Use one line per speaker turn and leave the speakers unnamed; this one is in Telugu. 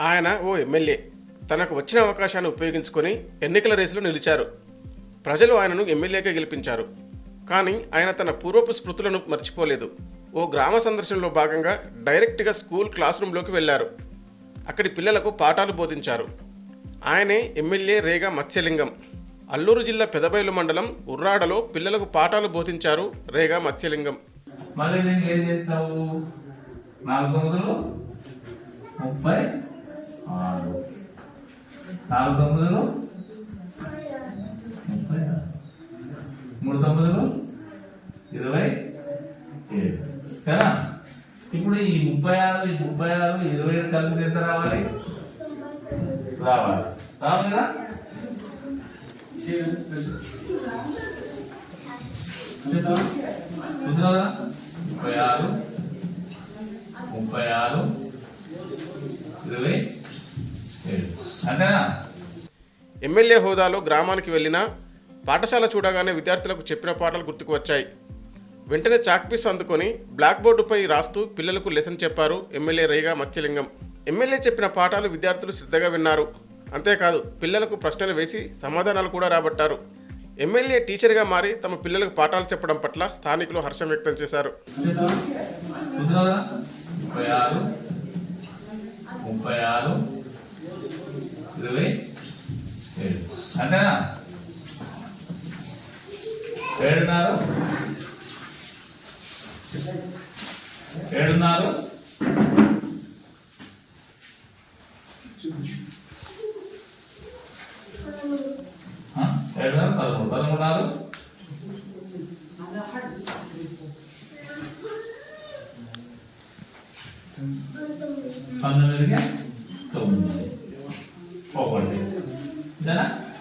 ఆయన ఓ ఎమ్మెల్యే. తనకు వచ్చిన అవకాశాన్ని ఉపయోగించుకొని ఎన్నికల రేసులో నిలిచారు. ప్రజలు ఆయనను ఎమ్మెల్యేగా గెలిపించారు. కానీ ఆయన తన పూర్వపు స్మృతులను మర్చిపోలేదు. ఓ గ్రామ సందర్శనలో భాగంగా డైరెక్ట్గా స్కూల్ క్లాస్ రూమ్లోకి వెళ్ళారు. అక్కడి పిల్లలకు పాఠాలు బోధించారు. ఆయనే ఎమ్మెల్యే రేగా మత్స్యలింగం. అల్లూరు జిల్లా పెదబయలు మండలం ఉర్రాడలో పిల్లలకు పాఠాలు బోధించారు రేగా మత్స్యలింగం.
మళ్ళీ ఏం చేస్తావు? నాలుగు ముప్పై? ఆరు. నాలుగు తొమ్మిదిలో? ముప్పై ఆరు. మూడు తొమ్మిదిలో? ఇరవై ఏడు. కదా? ఇప్పుడు ఈ ముప్పై ఆరు ఈ ముప్పై ఆరు ఇరవై ఏడు కలిసి ఎంత రావాలి? రావాలి. రావాలి కదా? కదా? ముప్పై ఆరు. ముప్పై ఆరు ఇరవై ఏడు అంతేనా
ఎమ్మెల్యే హోదాలో గ్రామానికి వెళ్ళినా పాఠశాల చూడగానే విద్యార్థులకు చెప్పిన పాఠాలు గుర్తుకు వచ్చాయి. వెంటనే చాక్పీస్ అందుకొని బ్లాక్ బోర్డుపై రాస్తూ పిల్లలకు లెసన్ చెప్పారు ఎమ్మెల్యే రేగా మత్స్యలింగం. ఎమ్మెల్యే చెప్పిన పాఠాలు విద్యార్థులు శ్రద్ధగా విన్నారు. అంతేకాదు పిల్లలకు ప్రశ్నలు వేసి సమాధానాలు కూడా రాబట్టారు. ఎమ్మెల్యే టీచర్గా మారి తమ పిల్లలకు పాఠాలు చెప్పడం పట్ల స్థానికులు హర్షం వ్యక్తం చేశారు.
ముప్పై ఆరు ఇరవై అంతేనా ఏడున్నారు? ఏడున్నారు? ఏడున్నారు? పదమూడు. పదమూడు నాలుగు పంతొమ్మిదికి తొమ్మిది. ఒకటి అంతేనా